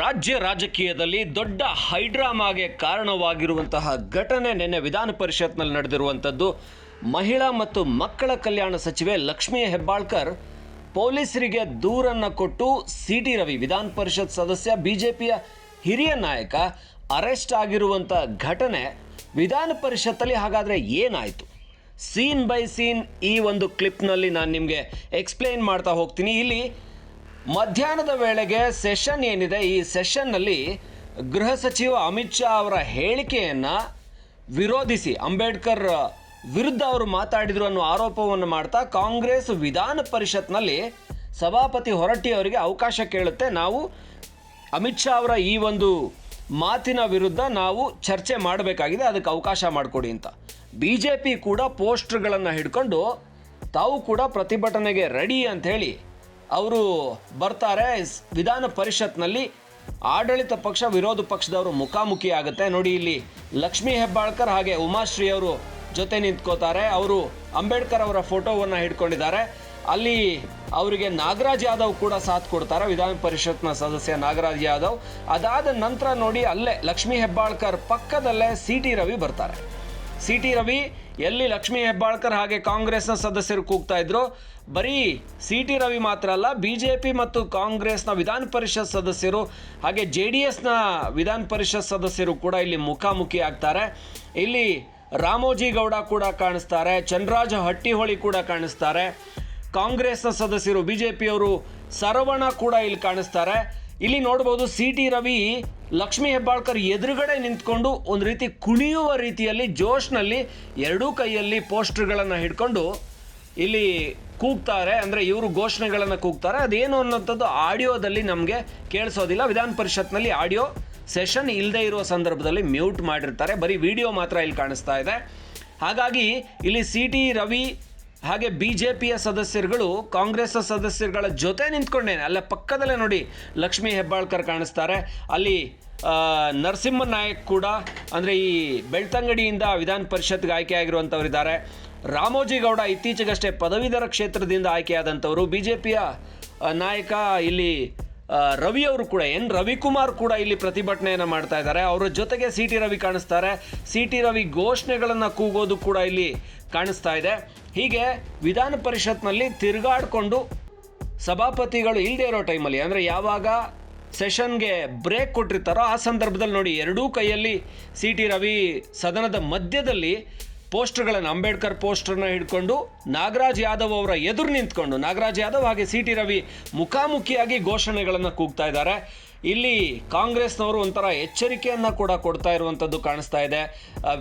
ರಾಜ್ಯ ರಾಜಕೀಯದಲ್ಲಿ ದೊಡ್ಡ ಹೈಡ್ರಾಮಾಗೆ ಕಾರಣವಾಗಿರುವಂತಹ ಘಟನೆ ನಿನ್ನೆ ವಿಧಾನ ಪರಿಷತ್ನಲ್ಲಿ ನಡೆದಿರುವಂಥದ್ದು. ಮಹಿಳಾ ಮತ್ತು ಮಕ್ಕಳ ಕಲ್ಯಾಣ ಸಚಿವೆ ಲಕ್ಷ್ಮೀ ಹೆಬ್ಬಾಳ್ಕರ್ ಪೊಲೀಸರಿಗೆ ದೂರನ್ನು ಕೊಟ್ಟು ಸಿ ಟಿ ರವಿ, ವಿಧಾನ ಪರಿಷತ್ ಸದಸ್ಯ, ಬಿಜೆಪಿಯ ಹಿರಿಯ ನಾಯಕ ಅರೆಸ್ಟ್ ಆಗಿರುವಂಥ ಘಟನೆ ವಿಧಾನ ಪರಿಷತ್ತಲ್ಲಿ ಹಾಗಾದರೆ ಏನಾಯಿತು? ಸೀನ್ ಬೈ ಸೀನ್ ಈ ಒಂದು ಕ್ಲಿಪ್ನಲ್ಲಿ ನಾನು ನಿಮಗೆ ಎಕ್ಸ್ಪ್ಲೇನ್ ಮಾಡ್ತಾ ಹೋಗ್ತೀನಿ. ಇಲ್ಲಿ ಮಧ್ಯಾಹ್ನದ ವೇಳೆಗೆ ಸೆಷನ್ ಏನಿದೆ, ಈ ಸೆಷನ್ನಲ್ಲಿ ಗೃಹ ಸಚಿವ ಅಮಿತ್ ಶಾ ಅವರ ಹೇಳಿಕೆಯನ್ನು ವಿರೋಧಿಸಿ ಅಂಬೇಡ್ಕರ್ ವಿರುದ್ಧ ಅವರು ಮಾತಾಡಿದರು ಅನ್ನೋ ಆರೋಪವನ್ನು ಮಾಡ್ತಾ ಕಾಂಗ್ರೆಸ್ ವಿಧಾನ ಪರಿಷತ್ನಲ್ಲಿ ಸಭಾಪತಿ ಹೊರಟ್ಟಿ ಅವರಿಗೆ ಅವಕಾಶ ಕೇಳುತ್ತೆ. ನಾವು ಅಮಿತ್ ಶಾ ಅವರ ಈ ಒಂದು ಮಾತಿನ ವಿರುದ್ಧ ನಾವು ಚರ್ಚೆ ಮಾಡಬೇಕಾಗಿದೆ, ಅದಕ್ಕೆ ಅವಕಾಶ ಮಾಡಿಕೊಡಿ ಅಂತ. ಬಿ ಜೆ ಪಿ ಕೂಡ ಪೋಸ್ಟರ್ಗಳನ್ನು ಹಿಡ್ಕೊಂಡು ತಾವು ಕೂಡ ಪ್ರತಿಭಟನೆಗೆ ರೆಡಿ ಅಂತ ಹೇಳಿ ಅವರು ಬರ್ತಾರೆ. ವಿಧಾನ ಪರಿಷತ್ನಲ್ಲಿ ಆಡಳಿತ ಪಕ್ಷ, ವಿರೋಧ ಪಕ್ಷದವರು ಮುಖಾಮುಖಿ ಆಗುತ್ತೆ. ನೋಡಿ ಇಲ್ಲಿ ಲಕ್ಷ್ಮೀ ಹೆಬ್ಬಾಳ್ಕರ್ ಹಾಗೆ ಉಮಾಶ್ರೀ ಅವರು ಜೊತೆ ನಿಂತ್ಕೋತಾರೆ. ಅವರು ಅಂಬೇಡ್ಕರ್ ಅವರ ಫೋಟೋವನ್ನು ಹಿಡ್ಕೊಂಡಿದ್ದಾರೆ. ಅಲ್ಲಿ ಅವರಿಗೆ ನಾಗರಾಜ್ ಯಾದವ್ ಕೂಡ ಸಾಥ್ ಕೊಡ್ತಾರೆ, ವಿಧಾನ ಪರಿಷತ್ನ ಸದಸ್ಯ ನಾಗರಾಜ್ ಯಾದವ್. ಅದಾದ ನಂತರ ನೋಡಿ ಅಲ್ಲೇ ಲಕ್ಷ್ಮೀ ಹೆಬ್ಬಾಳ್ಕರ್ ಪಕ್ಕದಲ್ಲೇ ಸಿ ಟಿ ರವಿ ಬರ್ತಾರೆ. ಸಿ ಟಿ ರವಿ ಎಲ್ಲಿ ಲಕ್ಷ್ಮೀ ಹೆಬ್ಬಾಳ್ಕರ್ ಹಾಗೆ ಕಾಂಗ್ರೆಸ್ನ ಸದಸ್ಯರು ಕೂಗ್ತಾ ಇದ್ರು? ಬರೀ ಸಿ ಟಿ ರವಿ ಮಾತ್ರ ಅಲ್ಲ, ಬಿ ಜೆ ಪಿ ಮತ್ತು ಕಾಂಗ್ರೆಸ್ನ ವಿಧಾನ ಪರಿಷತ್ ಸದಸ್ಯರು ಹಾಗೆ ಜೆ ಡಿ ಎಸ್ನ ವಿಧಾನ ಪರಿಷತ್ ಸದಸ್ಯರು ಕೂಡ ಇಲ್ಲಿ ಮುಖಾಮುಖಿ ಆಗ್ತಾರೆ. ಇಲ್ಲಿ ರಾಮೋಜಿ ಗೌಡ ಕೂಡ ಕಾಣಿಸ್ತಾರೆ ಚಂದ್ರರಾಜ ಹಟ್ಟಿಹೊಳಿ ಕೂಡ ಕಾಣಿಸ್ತಾರೆ. ಕಾಂಗ್ರೆಸ್ನ ಸದಸ್ಯರು, ಬಿ ಜೆ ಪಿಯವರು, ಸರವಣ ಕೂಡ ಇಲ್ಲಿ ಕಾಣಿಸ್ತಾರೆ. ಇಲ್ಲಿ ನೋಡ್ಬೋದು ಸಿ ಟಿ ರವಿ, ಲಕ್ಷ್ಮೀ ಹೆಬ್ಬಾಳ್ಕರ್ ಎದುರುಗಡೆ ನಿಂತ್ಕೊಂಡು ಒಂದು ರೀತಿ ಕುಣಿಯುವ ರೀತಿಯಲ್ಲಿ ಜೋಶ್ನಲ್ಲಿ ಎರಡೂ ಕೈಯಲ್ಲಿ ಪೋಸ್ಟರ್ಗಳನ್ನು ಹಿಡ್ಕೊಂಡು ಇಲ್ಲಿ ಕೂಗ್ತಾರೆ. ಅಂದರೆ ಇವರು ಘೋಷಣೆಗಳನ್ನು ಕೂಗ್ತಾರೆ. ಅದೇನು ಅನ್ನೋಂಥದ್ದು ಆಡಿಯೋದಲ್ಲಿ ನಮಗೆ ಕೇಳಿಸೋದಿಲ್ಲ. ವಿಧಾನ ಪರಿಷತ್ನಲ್ಲಿ ಆಡಿಯೋ ಸೆಷನ್ ಇಲ್ಲದೆ ಇರುವ ಸಂದರ್ಭದಲ್ಲಿ ಮ್ಯೂಟ್ ಮಾಡಿರ್ತಾರೆ. ಬರೀ ವಿಡಿಯೋ ಮಾತ್ರ ಇಲ್ಲಿ ಕಾಣಿಸ್ತಾ ಇದೆ. ಹಾಗಾಗಿ ಇಲ್ಲಿ ಸಿ ಟಿ ರವಿ ಹಾಗೆ ಬಿ ಜೆ ಪಿಯ ಸದಸ್ಯರುಗಳು, ಕಾಂಗ್ರೆಸ್ ಸದಸ್ಯರುಗಳ ಜೊತೆ ನಿಂತ್ಕೊಂಡೇನೆ ಅಲ್ಲ, ಪಕ್ಕದಲ್ಲೇ ನೋಡಿ ಲಕ್ಷ್ಮೀ ಹೆಬ್ಬಾಳ್ಕರ್ ಕಾಣಿಸ್ತಾರೆ. ಅಲ್ಲಿ ನರಸಿಂಹ ನಾಯಕ್ ಕೂಡ, ಅಂದರೆ ಈ ಬೆಳ್ತಂಗಡಿಯಿಂದ ವಿಧಾನ ಪರಿಷತ್ಗೆ ಆಯ್ಕೆ ಆಗಿರುವಂಥವರಿದ್ದಾರೆ ರಾಮೋಜಿ ಗೌಡ ಇತ್ತೀಚೆಗಷ್ಟೇ ಪದವೀಧರ ಕ್ಷೇತ್ರದಿಂದ ಆಯ್ಕೆಯಾದಂಥವರು ಬಿ ಜೆ ಪಿಯ ನಾಯಕ ಇಲ್ಲಿ ರವಿ ಅವರು ಕೂಡ, ಎನ್ ರವಿಕುಮಾರ್ ಕೂಡ ಇಲ್ಲಿ ಪ್ರತಿಭಟನೆಯನ್ನು ಮಾಡ್ತಾ ಇದ್ದಾರೆ. ಅವರ ಜೊತೆಗೆ ಸಿ ಟಿ ರವಿ ಕಾಣಿಸ್ತಾರೆ. ಸಿ ಟಿ ರವಿ ಘೋಷಣೆಗಳನ್ನು ಕೂಗೋದು ಕೂಡ ಇಲ್ಲಿ ಕಾಣಿಸ್ತಾ ಇದೆ. ಹೀಗೆ ವಿಧಾನ ಪರಿಷತ್ನಲ್ಲಿ ತಿರುಗಾಡಿಕೊಂಡು ಸಭಾಪತಿಗಳು ಇಲ್ಲದೆ ಇರೋ ಟೈಮಲ್ಲಿ, ಅಂದರೆ ಯಾವಾಗ ಸೆಷನ್ಗೆ ಬ್ರೇಕ್ ಕೊಟ್ಟಿರ್ತಾರೋ ಆ ಸಂದರ್ಭದಲ್ಲಿ ನೋಡಿ, ಎರಡೂ ಕೈಯಲ್ಲಿ ಸಿ ಟಿ ರವಿ ಸದನದ ಮಧ್ಯದಲ್ಲಿ ಪೋಸ್ಟರ್ಗಳನ್ನು, ಅಂಬೇಡ್ಕರ್ ಪೋಸ್ಟರ್ನ ಹಿಡ್ಕೊಂಡು ನಾಗರಾಜ್ ಯಾದವ್ ಅವರ ಎದುರು ನಿಂತ್ಕೊಂಡು, ನಾಗರಾಜ್ ಯಾದವ್ ಹಾಗೆ ಸಿ ಟಿ ರವಿ ಮುಖಾಮುಖಿಯಾಗಿ ಘೋಷಣೆಗಳನ್ನು ಕೂಗ್ತಾ ಇದ್ದಾರೆ. ಇಲ್ಲಿ ಕಾಂಗ್ರೆಸ್ನವರು ಒಂಥರ ಎಚ್ಚರಿಕೆಯನ್ನು ಕೂಡ ಕೊಡ್ತಾ ಇರುವಂಥದ್ದು ಕಾಣಿಸ್ತಾ ಇದೆ.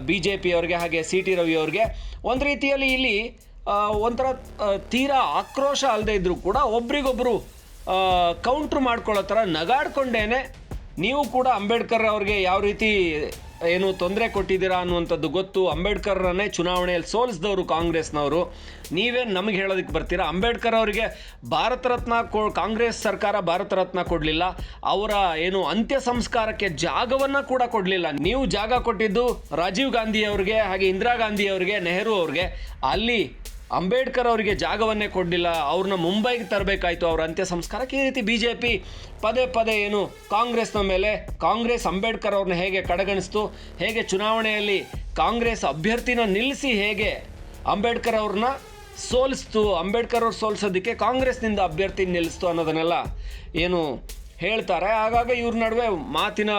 ಬಿ ಜೆ ಪಿಯವ್ರಿಗೆ ಹಾಗೆ ಸಿ ಟಿ ರವಿ ಅವ್ರಿಗೆ. ಒಂದು ರೀತಿಯಲ್ಲಿ ಇಲ್ಲಿ ಒಂಥರ ತೀರಾ ಆಕ್ರೋಶ ಅಲ್ಲದೆ ಇದ್ದರೂ ಕೂಡ ಒಬ್ರಿಗೊಬ್ಬರು ಕೌಂಟ್ರ್ ಮಾಡ್ಕೊಳ್ಳೋ ಥರ ನಗಾಡ್ಕೊಂಡೇನೆ ನೀವು ಕೂಡ ಅಂಬೇಡ್ಕರ್ ಅವ್ರಿಗೆ ಯಾವ ರೀತಿ ಏನು ತೊಂದರೆ ಕೊಟ್ಟಿದ್ದೀರಾ ಅನ್ನುವಂಥದ್ದು ಗೊತ್ತು. ಅಂಬೇಡ್ಕರ್ರನ್ನೇ ಚುನಾವಣೆಯಲ್ಲಿ ಸೋಲಿಸಿದವರು ಕಾಂಗ್ರೆಸ್ನವರು. ನೀವೇನು ನಮಗೆ ಹೇಳೋದಕ್ಕೆ ಬರ್ತೀರಾ? ಅಂಬೇಡ್ಕರ್ ಅವರಿಗೆ ಭಾರತ ರತ್ನ ಕೊ, ಕಾಂಗ್ರೆಸ್ ಸರ್ಕಾರ ಭಾರತ ರತ್ನ ಕೊಡಲಿಲ್ಲ. ಅವರ ಏನು ಅಂತ್ಯ ಸಂಸ್ಕಾರಕ್ಕೆ ಜಾಗವನ್ನು ಕೂಡ ಕೊಡಲಿಲ್ಲ. ನೀವು ಜಾಗ ಕೊಟ್ಟಿದ್ದು ರಾಜೀವ್ ಗಾಂಧಿ ಅವ್ರಿಗೆ, ಹಾಗೆ ಇಂದಿರಾ ಗಾಂಧಿ ಅವರಿಗೆ, ನೆಹರು ಅವ್ರಿಗೆ. ಅಲ್ಲಿ ಅಂಬೇಡ್ಕರ್ ಅವರಿಗೆ ಜಾಗವನ್ನೇ ಕೊಡಲಿಲ್ಲ, ಅವ್ರನ್ನ ಮುಂಬೈಗೆ ತರಬೇಕಾಯ್ತು, ಅವ್ರ ಅಂತ್ಯ ಸಂಸ್ಕಾರಕ್ಕೆ ಈ ರೀತಿ ಬಿ ಜೆ ಪಿ ಪದೇ ಪದೇ ಏನು ಕಾಂಗ್ರೆಸ್ನ ಮೇಲೆ, ಕಾಂಗ್ರೆಸ್ ಅಂಬೇಡ್ಕರ್ ಅವ್ರನ್ನ ಹೇಗೆ ಕಡೆಗಣಿಸ್ತು, ಹೇಗೆ ಚುನಾವಣೆಯಲ್ಲಿ ಕಾಂಗ್ರೆಸ್ ಅಭ್ಯರ್ಥಿನ ನಿಲ್ಲಿಸಿ ಹೇಗೆ ಅಂಬೇಡ್ಕರ್ ಅವ್ರನ್ನ ಸೋಲಿಸ್ತು, ಅಂಬೇಡ್ಕರ್ ಅವ್ರು ಸೋಲಿಸೋದಕ್ಕೆ ಕಾಂಗ್ರೆಸ್ನಿಂದ ಅಭ್ಯರ್ಥಿ ನಿಲ್ಲಿಸ್ತು ಅನ್ನೋದನ್ನೆಲ್ಲ ಏನು ಹೇಳ್ತಾರೆ. ಹಾಗಾಗಿ ಇವ್ರ ನಡುವೆ ಮಾತಿನ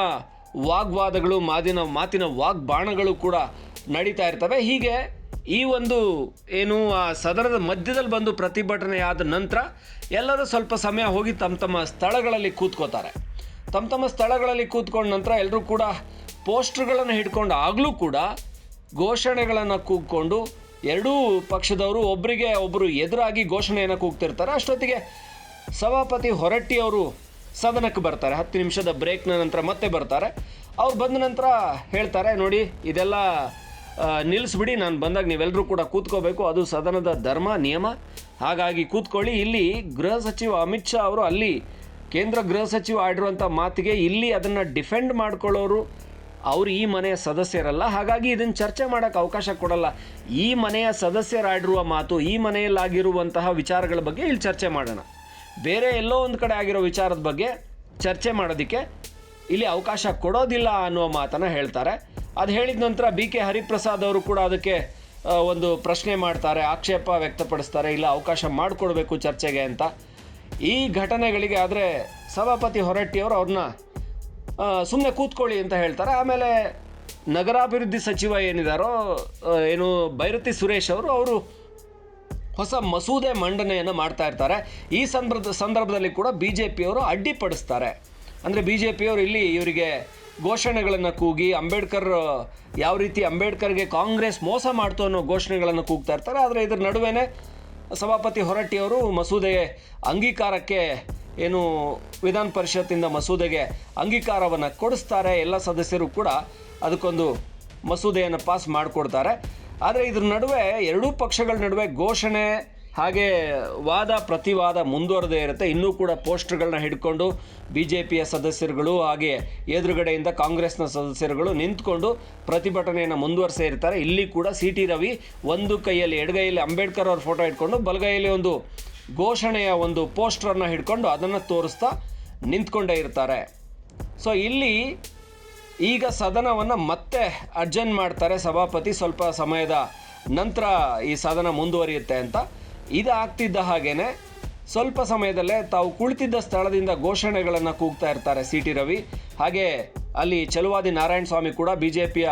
ವಾಗ್ವಾದಗಳು ಮಾತಿನ ಮಾತಿನ ವಾಗ್ಬಾಣಗಳು ಕೂಡ ನಡೀತಾ ಇರ್ತವೆ. ಹೀಗೆ ಈ ಒಂದು ಏನು, ಆ ಸದನದ ಮಧ್ಯದಲ್ಲಿ ಬಂದು ಪ್ರತಿಭಟನೆ ಆದ ನಂತರ ಎಲ್ಲರೂ ಸ್ವಲ್ಪ ಸಮಯ ಹೋಗಿ ತಮ್ಮ ತಮ್ಮ ಸ್ಥಳಗಳಲ್ಲಿ ಕೂತ್ಕೋತಾರೆ. ತಮ್ಮ ತಮ್ಮ ಸ್ಥಳಗಳಲ್ಲಿ ಕೂತ್ಕೊಂಡ ನಂತರ ಎಲ್ಲರೂ ಕೂಡ ಪೋಸ್ಟರ್ಗಳನ್ನು ಹಿಡ್ಕೊಂಡು ಆಗಲೂ ಕೂಡ ಘೋಷಣೆಗಳನ್ನು ಕೂಗ್ಕೊಂಡು ಎರಡೂ ಪಕ್ಷದವರು ಒಬ್ಬರಿಗೆ ಒಬ್ಬರು ಎದುರಾಗಿ ಘೋಷಣೆಯನ್ನು ಕೂಗ್ತಿರ್ತಾರೆ. ಅಷ್ಟೊತ್ತಿಗೆ ಸಭಾಪತಿ ಹೊರಟ್ಟಿ ಅವರು ಸದನಕ್ಕೆ ಬರ್ತಾರೆ. ಹತ್ತು ನಿಮಿಷದ ಬ್ರೇಕ್ನ ನಂತರ ಮತ್ತೆ ಬರ್ತಾರೆ. ಅವ್ರು ಬಂದ ನಂತರ ಹೇಳ್ತಾರೆ, ನೋಡಿ, ಇದೆಲ್ಲ ನಿಲ್ಲಿಸ್ಬಿಡಿ, ನಾನು ಬಂದಾಗ ನೀವೆಲ್ಲರೂ ಕೂಡ ಕೂತ್ಕೋಬೇಕು. ಅದು ಸದನದ ಧರ್ಮ, ನಿಯಮ. ಹಾಗಾಗಿ ಕೂತ್ಕೊಳ್ಳಿ. ಇಲ್ಲಿ ಗೃಹ ಸಚಿವ ಅಮಿತ್ ಶಾ ಅವರು ಅಲ್ಲಿ ಕೇಂದ್ರ ಗೃಹ ಸಚಿವ ಆಡಿರುವಂಥ ಮಾತಿಗೆ ಇಲ್ಲಿ ಅದನ್ನು ಡಿಫೆಂಡ್ ಮಾಡ್ಕೊಳ್ಳೋರು ಅವರು ಈ ಮನೆಯ ಸದಸ್ಯರಲ್ಲ. ಹಾಗಾಗಿ ಇದನ್ನು ಚರ್ಚೆ ಮಾಡೋಕ್ಕೆ ಅವಕಾಶ ಕೊಡಲ್ಲ. ಈ ಮನೆಯ ಸದಸ್ಯರಾಡಿರುವ ಮಾತು, ಈ ಮನೆಯಲ್ಲಾಗಿರುವಂತಹ ವಿಚಾರಗಳ ಬಗ್ಗೆ ಇಲ್ಲಿ ಚರ್ಚೆ ಮಾಡೋಣ. ಬೇರೆ ಎಲ್ಲೋ ಒಂದು ಕಡೆ ಆಗಿರೋ ವಿಚಾರದ ಬಗ್ಗೆ ಚರ್ಚೆ ಮಾಡೋದಕ್ಕೆ ಇಲ್ಲಿ ಅವಕಾಶ ಕೊಡೋದಿಲ್ಲ ಅನ್ನುವ ಮಾತನ್ನು ಹೇಳ್ತಾರೆ. ಅದು ಹೇಳಿದ ನಂತರ ಬಿ ಕೆ ಹರಿಪ್ರಸಾದ್ ಅವರು ಕೂಡ ಅದಕ್ಕೆ ಒಂದು ಪ್ರಶ್ನೆ ಮಾಡ್ತಾರೆ, ಆಕ್ಷೇಪ ವ್ಯಕ್ತಪಡಿಸ್ತಾರೆ, ಇಲ್ಲ ಅವಕಾಶ ಮಾಡಿಕೊಡ್ಬೇಕು ಚರ್ಚೆಗೆ ಅಂತ. ಈ ಘಟನೆಗಳಿಗೆ ಆದರೆ ಸಭಾಪತಿ ಹೊರಟ್ಟಿಯವರು ಅವ್ರನ್ನ ಸುಮ್ಮನೆ ಕೂತ್ಕೊಳ್ಳಿ ಅಂತ ಹೇಳ್ತಾರೆ. ಆಮೇಲೆ ನಗರಾಭಿವೃದ್ಧಿ ಸಚಿವ ಏನಿದಾರೋ ಏನು ಭೈರತಿ ಸುರೇಶ್ ಅವರು ಅವರು ಹೊಸ ಮಸೂದೆ ಮಂಡನೆಯನ್ನು ಮಾಡ್ತಾ ಇರ್ತಾರೆ. ಈ ಸಂದರ್ಭ, ಸಂದರ್ಭದಲ್ಲಿ ಕೂಡ ಬಿ ಜೆ ಪಿಯವರು ಅಡ್ಡಿಪಡಿಸ್ತಾರೆ. ಅಂದರೆ ಬಿ ಜೆ ಪಿಯವರು ಇಲ್ಲಿ ಇವರಿಗೆ ಘೋಷಣೆಗಳನ್ನು ಕೂಗಿ ಅಂಬೇಡ್ಕರ್ ಯಾವ ರೀತಿ ಅಂಬೇಡ್ಕರ್ಗೆ ಕಾಂಗ್ರೆಸ್ ಮೋಸ ಮಾಡ್ತು ಅನ್ನೋ ಘೋಷಣೆಗಳನ್ನು ಕೂಗ್ತಾ ಇರ್ತಾರೆ. ಆದರೆ ಇದ್ರ ನಡುವೆನೇ ಸಭಾಪತಿ ಹೊರಟ್ಟಿಯವರು ಮಸೂದೆ ಅಂಗೀಕಾರಕ್ಕೆ ಏನು ವಿಧಾನ ಪರಿಷತ್ತಿಂದ ಮಸೂದೆಗೆ ಅಂಗೀಕಾರವನ್ನು ಕೊಡಿಸ್ತಾರೆ. ಎಲ್ಲ ಸದಸ್ಯರು ಕೂಡ ಅದಕ್ಕೊಂದು ಮಸೂದೆಯನ್ನು ಪಾಸ್ ಮಾಡಿಕೊಡ್ತಾರೆ. ಆದರೆ ಇದ್ರ ನಡುವೆ ಎರಡೂ ಪಕ್ಷಗಳ ನಡುವೆ ಘೋಷಣೆ ಹಾಗೆ ವಾದ ಪ್ರತಿವಾದ ಮುಂದುವರೆದೇ ಇರುತ್ತೆ. ಇನ್ನೂ ಕೂಡ ಪೋಸ್ಟರ್ಗಳನ್ನ ಹಿಡ್ಕೊಂಡು ಬಿ ಜೆ ಪಿಯ ಸದಸ್ಯರುಗಳು ಹಾಗೆ ಎದುರುಗಡೆಯಿಂದ ಕಾಂಗ್ರೆಸ್ನ ಸದಸ್ಯರುಗಳು ನಿಂತ್ಕೊಂಡು ಪ್ರತಿಭಟನೆಯನ್ನು ಮುಂದುವರಿಸೇ ಇರ್ತಾರೆ. ಇಲ್ಲಿ ಕೂಡ ಸಿ ಟಿ ರವಿ ಒಂದು ಕೈಯಲ್ಲಿ, ಎಡಗೈಯಲ್ಲಿ ಅಂಬೇಡ್ಕರ್ ಅವ್ರ ಫೋಟೋ ಇಟ್ಕೊಂಡು ಬಲಗೈಯಲ್ಲಿ ಒಂದು ಘೋಷಣೆಯ ಒಂದು ಪೋಸ್ಟರನ್ನು ಹಿಡ್ಕೊಂಡು ಅದನ್ನು ತೋರಿಸ್ತಾ ನಿಂತ್ಕೊಂಡೇ ಇರ್ತಾರೆ. ಸೊ, ಇಲ್ಲಿ ಈಗ ಸದನವನ್ನು ಮತ್ತೆ ಅರ್ಜೆಂಟ್ ಮಾಡ್ತಾರೆ ಸಭಾಪತಿ ಸ್ವಲ್ಪ ಸಮಯದ ನಂತರ ಈ ಸದನ ಮುಂದುವರಿಯುತ್ತೆ ಅಂತ. ಇದು ಆಗ್ತಿದ್ದ ಹಾಗೇನೆ ಸ್ವಲ್ಪ ಸಮಯದಲ್ಲೇ ತಾವು ಕುಳಿತಿದ್ದ ಸ್ಥಳದಿಂದ ಘೋಷಣೆಗಳನ್ನು ಕೂಗ್ತಾ ಇರ್ತಾರೆ ಸಿ ಟಿ ರವಿ. ಹಾಗೆ ಅಲ್ಲಿ ಚಲುವಾದಿ ನಾರಾಯಣ ಸ್ವಾಮಿ ಕೂಡ ಬಿ ಜೆ ಪಿಯ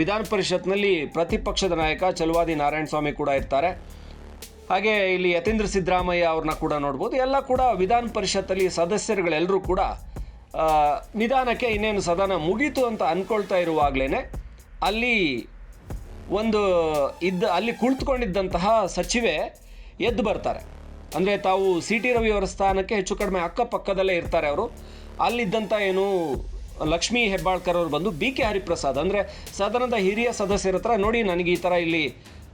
ವಿಧಾನ ಪರಿಷತ್ನಲ್ಲಿ ಪ್ರತಿಪಕ್ಷದ ನಾಯಕ ಚಲುವಾದಿ ನಾರಾಯಣ ಸ್ವಾಮಿ ಕೂಡ ಇರ್ತಾರೆ. ಹಾಗೆ ಇಲ್ಲಿ ಯತೀಂದ್ರ ಸಿದ್ದರಾಮಯ್ಯ ಅವ್ರನ್ನ ಕೂಡ ನೋಡ್ಬೋದು. ಎಲ್ಲ ಕೂಡ ವಿಧಾನ ಪರಿಷತ್ತಲ್ಲಿ ಸದಸ್ಯರುಗಳೆಲ್ಲರೂ ಕೂಡ ನಿಧಾನಕ್ಕೆ ಇನ್ನೇನು ಸದನ ಮುಗೀತು ಅಂತ ಅಂದ್ಕೊಳ್ತಾ ಇರುವಾಗಲೇ ಅಲ್ಲಿ ಒಂದು ಇದ್ದ, ಅಲ್ಲಿ ಕುಳಿತುಕೊಂಡಿದ್ದಂತಹ ಸಚಿವೆ ಎದ್ದು ಬರ್ತಾರೆ. ಅಂದರೆ ತಾವು ಸಿ ಟಿ ರವಿಯವರ ಸ್ಥಾನಕ್ಕೆ ಹೆಚ್ಚು ಕಡಿಮೆ ಅಕ್ಕಪಕ್ಕದಲ್ಲೇ ಇರ್ತಾರೆ ಅವರು. ಅಲ್ಲಿದ್ದಂಥ ಏನು ಲಕ್ಷ್ಮೀ ಹೆಬ್ಬಾಳ್ಕರ್ ಅವರು ಬಂದು ಬಿ ಕೆ ಹರಿಪ್ರಸಾದ್, ಅಂದರೆ ಸದನದ ಹಿರಿಯ ಸದಸ್ಯರ ಹತ್ರ ನೋಡಿ ನನಗೆ ಈ ಥರ ಇಲ್ಲಿ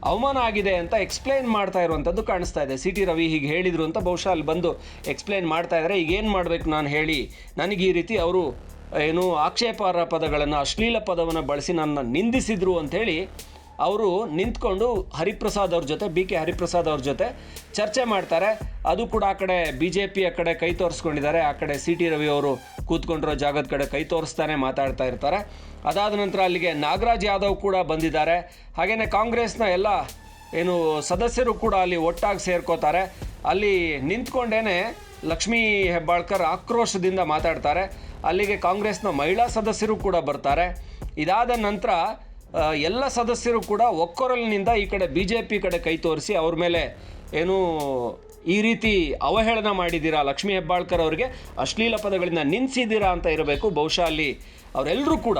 ಅವಮಾನ ಆಗಿದೆ ಅಂತ ಎಕ್ಸ್ಪ್ಲೈನ್ ಮಾಡ್ತಾ ಇರುವಂಥದ್ದು ಕಾಣಿಸ್ತಾ ಇದೆ. ಸಿ ಟಿ ರವಿ ಹೀಗೆ ಹೇಳಿದರು ಅಂತ ಬಹುಶಃ ಅಲ್ಲಿ ಬಂದು ಎಕ್ಸ್ಪ್ಲೈನ್ ಮಾಡ್ತಾ ಇದ್ದಾರೆ ಈಗ ಏನು ಮಾಡಬೇಕು ನಾನು ಹೇಳಿ, ನನಗೆ ಈ ರೀತಿ ಅವರು ಏನು ಆಕ್ಷೇಪಾರ್ಹ ಪದಗಳನ್ನು, ಅಶ್ಲೀಲ ಪದವನ್ನು ಬಳಸಿ ನನ್ನ ನಿಂದಿಸಿದರು ಅಂಥೇಳಿ ಅವರು ನಿಂತ್ಕೊಂಡು ಹರಿಪ್ರಸಾದ್ ಅವ್ರ ಜೊತೆ ಬಿ ಕೆ ಹರಿಪ್ರಸಾದ್ ಅವ್ರ ಜೊತೆ ಚರ್ಚೆ ಮಾಡ್ತಾರೆ. ಅದು ಕೂಡ ಆ ಕಡೆ ಬಿ ಜೆ ಪಿಯ ಕಡೆ ಕೈ ತೋರಿಸ್ಕೊಂಡಿದ್ದಾರೆ. ಆ ಕಡೆ ಸಿ ಟಿ ರವಿ ಅವರು ಕೂತ್ಕೊಂಡಿರೋ ಜಾಗದ ಕಡೆ ಕೈ ತೋರಿಸ್ತಾನೆ ಮಾತಾಡ್ತಾ ಇರ್ತಾರೆ. ಅದಾದ ನಂತರ ಅಲ್ಲಿಗೆ ನಾಗರಾಜ್ ಯಾದವ್ ಕೂಡ ಬಂದಿದ್ದಾರೆ. ಹಾಗೆಯೇ ಕಾಂಗ್ರೆಸ್ನ ಎಲ್ಲ ಏನು ಸದಸ್ಯರು ಕೂಡ ಅಲ್ಲಿ ಒಟ್ಟಾಗಿ ಸೇರ್ಕೋತಾರೆ. ಅಲ್ಲಿ ನಿಂತ್ಕೊಂಡೇ ಲಕ್ಷ್ಮೀ ಹೆಬ್ಬಾಳ್ಕರ್ ಆಕ್ರೋಶದಿಂದ ಮಾತಾಡ್ತಾರೆ. ಅಲ್ಲಿಗೆ ಕಾಂಗ್ರೆಸ್ನ ಮಹಿಳಾ ಸದಸ್ಯರು ಕೂಡ ಬರ್ತಾರೆ. ಇದಾದ ನಂತರ ಆ, ಎಲ್ಲ ಸದಸ್ಯರು ಕೂಡ ಒಕ್ಕೊರಲಿನಿಂದ ಈ ಕಡೆ ಬಿ ಜೆ ಪಿ ಕಡೆ ಕೈ ತೋರಿಸಿ ಅವ್ರ ಮೇಲೆ ಏನು ಈ ರೀತಿ ಅವಹೇಳನ ಮಾಡಿದ್ದೀರಾ ಲಕ್ಷ್ಮೀ ಹೆಬ್ಬಾಳ್ಕರ್ ಅವರಿಗೆ? ಅಶ್ಲೀಲ ಪದಗಳಿಂದ ನಿನ್ಸಿದ್ದೀರಾ ಅಂತ ಇರಬೇಕು. ಬಹುಶಃ ಅಲ್ಲಿ ಅವರೆಲ್ಲರೂ ಕೂಡ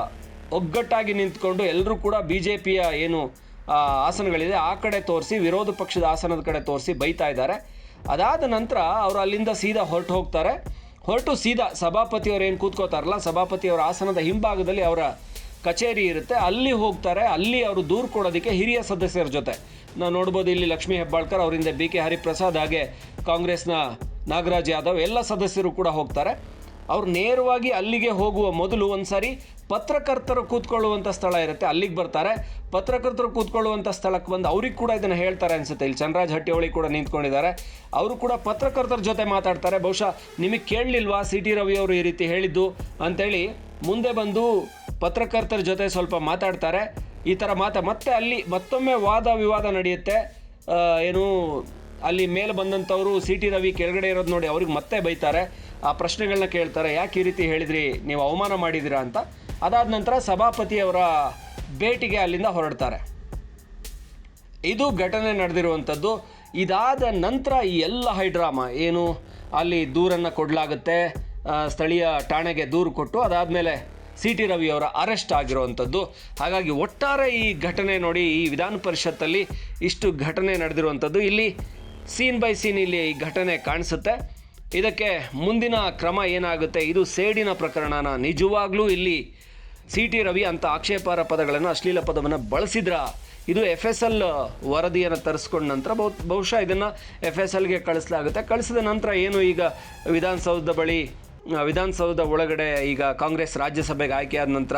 ಒಗ್ಗಟ್ಟಾಗಿ ನಿಂತ್ಕೊಂಡು ಎಲ್ಲರೂ ಕೂಡ ಬಿ ಜೆ ಪಿಯ ಏನು ಆಸನಗಳಿದೆ, ಆ ಕಡೆ ತೋರಿಸಿ, ವಿರೋಧ ಪಕ್ಷದ ಆಸನದ ಕಡೆ ತೋರಿಸಿ ಬೈತಾ ಇದ್ದಾರೆ. ಅದಾದ ನಂತರ ಅವರು ಅಲ್ಲಿಂದ ಸೀದಾ ಹೊರಟು ಹೋಗ್ತಾರೆ. ಹೊರಟು ಸೀದಾ ಸಭಾಪತಿಯವರು ಏನು ಕೂತ್ಕೋತಾರಲ್ಲ, ಸಭಾಪತಿಯವರ ಆಸನದ ಹಿಂಭಾಗದಲ್ಲಿ ಅವರ ಕಚೇರಿ ಇರುತ್ತೆ. ಅಲ್ಲಿ ಹೋಗ್ತಾರೆ. ಅಲ್ಲಿ ಅವರು ದೂರು ಕೊಡೋದಕ್ಕೆ ಹಿರಿಯ ಸದಸ್ಯರ ಜೊತೆ. ನಾವು ನೋಡ್ಬೋದು ಇಲ್ಲಿ ಲಕ್ಷ್ಮೀ ಹೆಬ್ಬಾಳ್ಕರ್ ಅವರಿಂದ ಬಿ ಕೆ ಹರಿಪ್ರಸಾದ್ ಹಾಗೆ ಕಾಂಗ್ರೆಸ್ನ ನಾಗರಾಜ್ ಯಾದವ್ ಎಲ್ಲ ಸದಸ್ಯರು ಕೂಡ ಹೋಗ್ತಾರೆ. ಅವ್ರು ನೇರವಾಗಿ ಅಲ್ಲಿಗೆ ಹೋಗುವ ಮೊದಲು ಒಂದ್ಸಾರಿ ಪತ್ರಕರ್ತರು ಕೂತ್ಕೊಳ್ಳುವಂಥ ಸ್ಥಳ ಇರುತ್ತೆ, ಅಲ್ಲಿಗೆ ಬರ್ತಾರೆ. ಪತ್ರಕರ್ತರು ಕೂತ್ಕೊಳ್ಳುವಂಥ ಸ್ಥಳಕ್ಕೆ ಬಂದು ಅವ್ರಿಗೆ ಕೂಡ ಇದನ್ನು ಹೇಳ್ತಾರೆ ಅನ್ಸುತ್ತೆ. ಇಲ್ಲಿ ಚಂದ್ರರಾಜ್ ಹಟ್ಟಿಹೊಳಿ ಕೂಡ ನಿಂತ್ಕೊಂಡಿದ್ದಾರೆ. ಅವರು ಕೂಡ ಪತ್ರಕರ್ತರ ಜೊತೆ ಮಾತಾಡ್ತಾರೆ. ಬಹುಶಃ ನಿಮಗೆ ಕೇಳಲಿಲ್ವಾ ಸಿ ಟಿ ರವಿ ಅವರು ಈ ರೀತಿ ಹೇಳಿದ್ದು ಅಂತೇಳಿ ಮುಂದೆ ಬಂದು ಪತ್ರಕರ್ತರ ಜೊತೆ ಸ್ವಲ್ಪ ಮಾತಾಡ್ತಾರೆ. ಈ ಥರ ಮಾತಾ ಮತ್ತೆ ಅಲ್ಲಿ ಮತ್ತೊಮ್ಮೆ ವಾದ ವಿವಾದ ನಡೆಯುತ್ತೆ. ಏನು ಅಲ್ಲಿ ಮೇಲೆ ಬಂದಂಥವರು ಸಿ ಟಿ ರವಿ ಕೆಳಗಡೆ ಇರೋದು ನೋಡಿ ಅವ್ರಿಗೆ ಮತ್ತೆ ಬೈತಾರೆ. ಆ ಪ್ರಶ್ನೆಗಳನ್ನ ಕೇಳ್ತಾರೆ. ಯಾಕೆ ಈ ರೀತಿ ಹೇಳಿದ್ರಿ? ನೀವು ಅವಮಾನ ಮಾಡಿದ್ದೀರಾ ಅಂತ. ಅದಾದ ನಂತರ ಸಭಾಪತಿಯವರ ಭೇಟಿಗೆ ಅಲ್ಲಿಂದ ಹೊರಡ್ತಾರೆ. ಇದು ಘಟನೆ ನಡೆದಿರುವಂಥದ್ದು. ಇದಾದ ನಂತರ ಈ ಎಲ್ಲ ಹೈಡ್ರಾಮಾ ಏನು? ಅಲ್ಲಿ ದೂರನ್ನು ಕೊಡಲಾಗುತ್ತೆ. ಸ್ಥಳೀಯ ಠಾಣೆಗೆ ದೂರು ಕೊಟ್ಟು ಅದಾದಮೇಲೆ ಸಿ ಟಿ ರವಿಯವರ ಅರೆಸ್ಟ್ ಆಗಿರುವಂಥದ್ದು. ಹಾಗಾಗಿ ಒಟ್ಟಾರೆ ಈ ಘಟನೆ ನೋಡಿ ಈ ವಿಧಾನ ಪರಿಷತ್ತಲ್ಲಿ ಇಷ್ಟು ಘಟನೆ ನಡೆದಿರುವಂಥದ್ದು. ಇಲ್ಲಿ ಸೀನ್ ಬೈ ಸೀನ್ ಇಲ್ಲಿ ಈ ಘಟನೆ ಕಾಣಿಸುತ್ತೆ. ಇದಕ್ಕೆ ಮುಂದಿನ ಕ್ರಮ ಏನಾಗುತ್ತೆ? ಇದು ಸೇಡಿನ ಪ್ರಕರಣನ. ನಿಜವಾಗ್ಲೂ ಇಲ್ಲಿ ಸಿ ಟಿ ರವಿ ಅಂತ ಆಕ್ಷೇಪಾರ ಪದಗಳನ್ನು ಅಶ್ಲೀಲ ಪದವನ್ನು ಬಳಸಿದ್ರ? ಇದು ಎಫ್ ಎಸ್ ಎಲ್ ವರದಿಯನ್ನು ತರಿಸ್ಕೊಂಡ ನಂತರ ಬಹು, ಬಹುಶಃ ಇದನ್ನು ಎಫ್ ಎಸ್ ಎಲ್ಗೆ ಕಳಿಸಲಾಗುತ್ತೆ. ಕಳಿಸಿದ ನಂತರ ಏನು ಈಗ ವಿಧಾನಸೌಧದ ಬಳಿ ವಿಧಾನಸೌಧದ ಒಳಗಡೆ ಈಗ ಕಾಂಗ್ರೆಸ್ ರಾಜ್ಯಸಭೆಗೆ ಆಯ್ಕೆಯಾದ ನಂತರ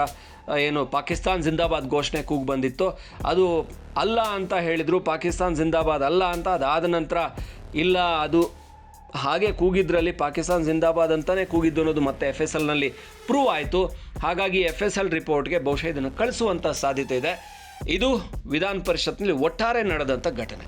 ಏನು ಪಾಕಿಸ್ತಾನ್ ಜಿಂದಾಬಾದ್ ಘೋಷಣೆ ಕೂಗಿ ಬಂದಿತ್ತು. ಅದು ಅಲ್ಲ ಅಂತ ಹೇಳಿದರು, ಪಾಕಿಸ್ತಾನ್ ಜಿಂದಾಬಾದ್ ಅಲ್ಲ ಅಂತ ಅದಾದ ನಂತರ, ಇಲ್ಲ, ಅದು ಹಾಗೆ ಕೂಗಿದ್ರಲ್ಲಿ ಪಾಕಿಸ್ತಾನ್ ಜಿಂದಾಬಾದ್ ಅಂತಲೇ ಕೂಗಿದ್ದು ಅನ್ನೋದು ಮತ್ತೆ ಎಫ್ ಎಸ್ ಎಲ್ನಲ್ಲಿ ಪ್ರೂವ್ ಆಯಿತು. ಹಾಗಾಗಿ ಎಫ್ ಎಸ್ ಎಲ್ ರಿಪೋರ್ಟ್ಗೆ ಬಹುಶಃ ಇದನ್ನು ಕಳಿಸುವಂಥ ಸಾಧ್ಯತೆ ಇದೆ. ಇದು ವಿಧಾನ ಪರಿಷತ್ನಲ್ಲಿ ಒಟ್ಟಾರೆ ನಡೆದಂಥ ಘಟನೆ.